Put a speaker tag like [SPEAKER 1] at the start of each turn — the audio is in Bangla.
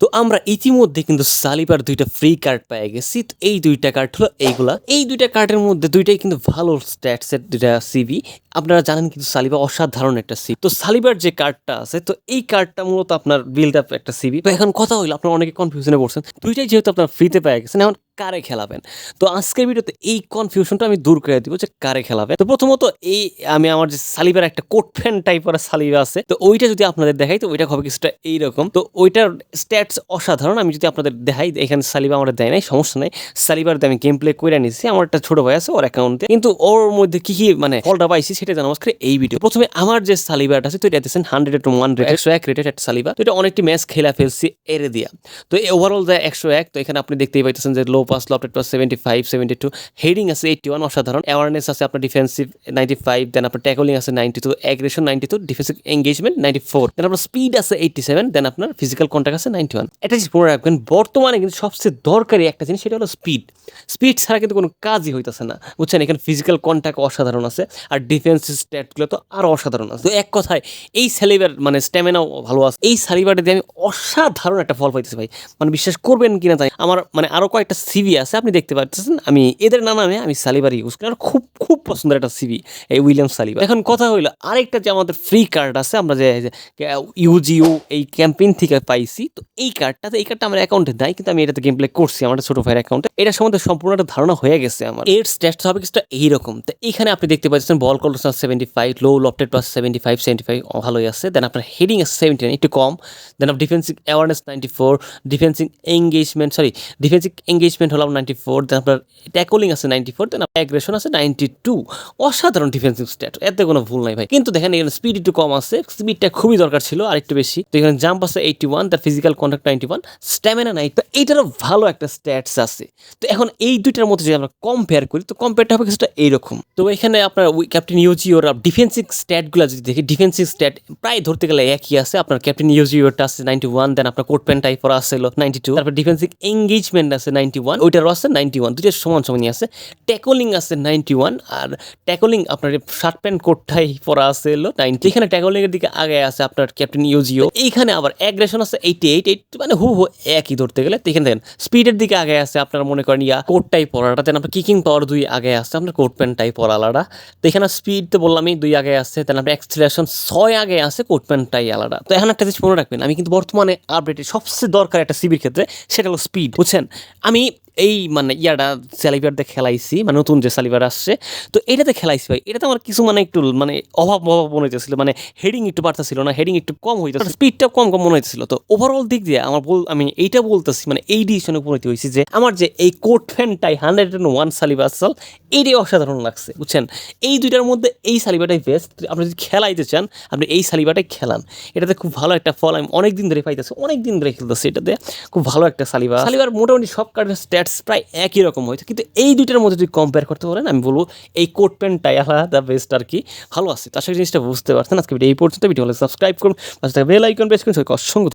[SPEAKER 1] তো আমরা ইতিমধ্যে কিন্তু সালিবার দুইটা ফ্রি কার্ড পেয়ে গেছি। তো এই দুইটা কার্ড হলো এইগুলা। এই দুইটা কার্ডের মধ্যে দুইটাই কিন্তু ভালো স্ট্যাটসের দুইটা সিবি আপনারা জানেন কিন্তু সালিবা অসাধারণ একটা সিবি তো সালিবার যে কার্ডটা আছে, তো এই কার্ডটা মূলত আপনার বিল্ড আপ একটা সিবি তো এখন কথা হইল, আপনারা অনেকে কনফিউশনে পড়ছেন, দুইটাই যেহেতু আপনার ফ্রিতে পেয়ে গেছেন, এখন কারে খেলাবেন? তো আজকের ভিডিওতে এই কনফিউশনটা আমি দূর করে দিব যে কারে খেলাবেন। তো প্রথমত এই আমি আমার যে সালিবার একটা কোট ফ্যান টাইপের সালিবা আছে, তো ওইটা যদি আপনাদের দেখাই, তো ওইটা হবে কিছুটা এইরকম। তো ওইটার স্ট্যাটস অসাধারণ, আমি যদি আপনাদের দেখাই, এখানে সালিবা আমার দেয় নাই, সমস্যা নাই। সালিবার আমি গেম প্লে করে নিয়েছি আমার একটা ছোট ভাই আছে, ওর অ্যাকাউন্টে কিন্তু ওর মধ্যে কি কি মানে ফলটা পাইছি সেটা জানা আজকে এই ভিডিও প্রথমে আমার যে সালিবারটা আছে, তো এটা দিচ্ছেন হান্ড্রেড টু ওয়ান রেট একশো এক রেটেড একটা সালিবা তো এটা অনেকটি ম্যাচ খেলা ফেলছি এরে দিয়া। তো ওভারঅল দেয় একশো এক, তো এখানে আপনি দেখতেই পাইতেছেন যে low pass lofted pass seventy five seventy two heading আছে এইটটি ওয়ান অসাধারণ। অ্যাওয়ারনেস আছে আপনার ডিফেন্সিভ নাইনটি ফাইভ দেন আপনার ট্যাকলিং আছে ninety two aggression ninety two defensive engagement ninety four then আপনার স্পিড আছে এইটটি সেভেন দেন আপনার ফিজিক্যাল কন্ট্যাক্ট আছে নাইনটি ওয়ান এটা জিনিস মনে রাখবেন, বর্তমানে কিন্তু সবচেয়ে দরকারি একটা জিনিস, সেটা হলো স্পিড স্পিড ছাড়া কিন্তু কোনো কাজই হইতেছে না। বুঝছেন? এখানে ফিজিক্যাল কন্ট্যাক্ট অসাধারণ আছে, আর ডিফেন্স স্ট্যাটগুলো তো আরও অসাধারণ আছে। তো এক কথায়, এই সালিবার মানে স্ট্যামিনাও ভালো আছে। এই সালিবারটা দিয়ে আমি অসাধারণ একটা ফল পাইতেছি ভাই। মানে বিশ্বাস করবেন কিনা তাই আমার মানে আরও কয়েকটা সিভি আছে, আপনি দেখতে পাচ্ছেন আমি এদের নামে আমি সালিবার ইউজ করি। আমার খুব খুব পছন্দের একটা সিভি এই উইলিয়াম সালিবার এখন কথা হইল, আরেকটা যে আমাদের ফ্রি কার্ড আছে, আমরা যে ইউজিও এই ক্যাম্পেইন থেকে পাইছি, তো এই কার্ডটা এই কার্ডটা আমার অ্যাকাউন্টে দেয় কিন্তু আমি এটাতে গেম প্লে করছি, আমার ছোট ভাইয়ের অ্যাকাউন্টে এটা সম্বন্ধে সম্পূর্ণ একটা ধারণা হয়ে গেছে আমার। এর স্ট্যাটস হবে কিছুটা এইরকম। তো এখানে আপনি দেখতে পাচ্ছেন, ball call seventy five low lofted plus seventy five seventy five ভালোই আছে। দেন আপনার হেডিং আছে সেভেন্টি নাইন একটু কম। দেন আপনার defensive awareness ninety four defensive engagement sorry defensive engagement হলো নাইনটি ফোর দেন আপনার ট্যাকলিং আছে নাইনটি ফোর দেন আপনার অ্যাগ্রেশন আছে নাইনটি টু অসাধারণ ডিফেন্সিভ স্ট্যাট এতে কোনো ভুল নাই ভাই। কিন্তু দেখেন এখানে স্পিড একটু কম আছে স্পিডটা খুবই দরকার ছিল আর একটু বেশি। তো এখানে জাম্প আছে এইটি ওয়ান তার physical contact ninety one stamina নাই তো এইটারও ভালো একটা স্ট্যাটস আছে। তো এখন এই দুইটার মধ্যে যদি আমরা কম্পেয়ার করি, তো কম্পেয়ারটা হবে কিছুটা এইরকম। তো এখানে আপনার ক্যাপ্টেন ইউজি ওর ডিফেন্সিভ স্ট্যাটগুলো যদি দেখি ডিফেন্সিভ স্ট্যাট প্রায় ধরতে গেলে একই আছে। আপনার ক্যাপ্টেন ইউজি ওরটা আছে নাইনটি ওয়ান দেন আপনার কোট প্যান্ট টাইপ করা আছে নাইনটি টু তারপর ডিফেন্সিভ এঙ্গেজমেন্ট আছে নাইনটি ওয়ান ওইটারও আছে নাইনটি ওয়ান দুইটা সমান সমানই আছে। ট্যাকলিং আছে নাইনটি ওয়ান আর ট্যাকলিং আপনার শার্ট প্যান্ট কোটটাই পরা আছে হলো নাইনটি এখানে ট্যাকলিং এর দিকে আগে আছে আপনার ক্যাপ্টেন ইউজিও এইখানে আবার অ্যাগ্রেশন আছে এইটি এইট এইট মানে হু হু একই ধরতে গেলে। তো এখানে দেখেন স্পিডের দিকে আগে আছে আপনার মনে করেন, ইয়া কোটটাই পরাটা দেন আপনার কিকিং পাওয়ার দুই আগে আছে, আপনার কোট প্যান্টটাই পরা আলাদা। তো এখানে স্পিড তো বললামই, দুই আগে আছে তাহলে আপনার এক্সিলেশন ছয় আগে আছে কোটপ্যান্টটাই আলাদা। তো এখন একটা জিনিস মনে রাখবেন, আমি কিন্তু বর্তমানে আপডেটের সবচেয়ে দরকার একটা সিবির ক্ষেত্রে, সেটা হলো স্পিড বুঝছেন? আমি এই মানে ইয়াটা সালিভারতে খেলাইছি মানে নতুন যে সালিভার আসছে, তো এটাতে খেলাইছি ভাই। এটাতে আমার কিছু মানে একটু মানে অভাব অভাব মনে হইতেছিল মানে হেডিং একটু বাড়তেছিল না হেডিং একটু কম হইতেছিল স্পিডটা কম কম মনে হইতেছিল। তো ওভারঅল দিক দিয়ে আমার বল, আমি এইটা বলতেছি মানে এই ডিসিশনে উপনীত হয়েছি যে আমার যে এই কোট ফ্যানটাই হান্ড্রেড অ্যান্ড ওয়ান সালিভার সাল এইটাই অসাধারণ লাগছে, বুঝছেন? এই দুইটার মধ্যে এই সালিভারটাই বেস্ট আপনি যদি খেলাইতে চান, আপনি এই সালিভারটাই খেলান। এটাতে খুব ভালো একটা ফল, আমি অনেক দিন ধরে পাইতেছি অনেক দিন ধরে খেলতেছি এটাতে। খুব ভালো একটা সালিভার সালিভার মোটামুটি সব কার্ডের স্ট্যাটস প্রায় একই রকম হয়তো কিন্তু এই দুইটার মধ্যে যদি কম্পেয়ার করতে পারেন আমি বলব এই কোট প্যান্টটাই আলাদা বেস্ট আর কি ভালো আছে। তার সাথে জিনিসটা বুঝতে পারছেন। আজকে ভিডিও এই পর্যন্ত ভিডিও হলে সাবস্ক্রাইব করুন। বেল আইকন করুন।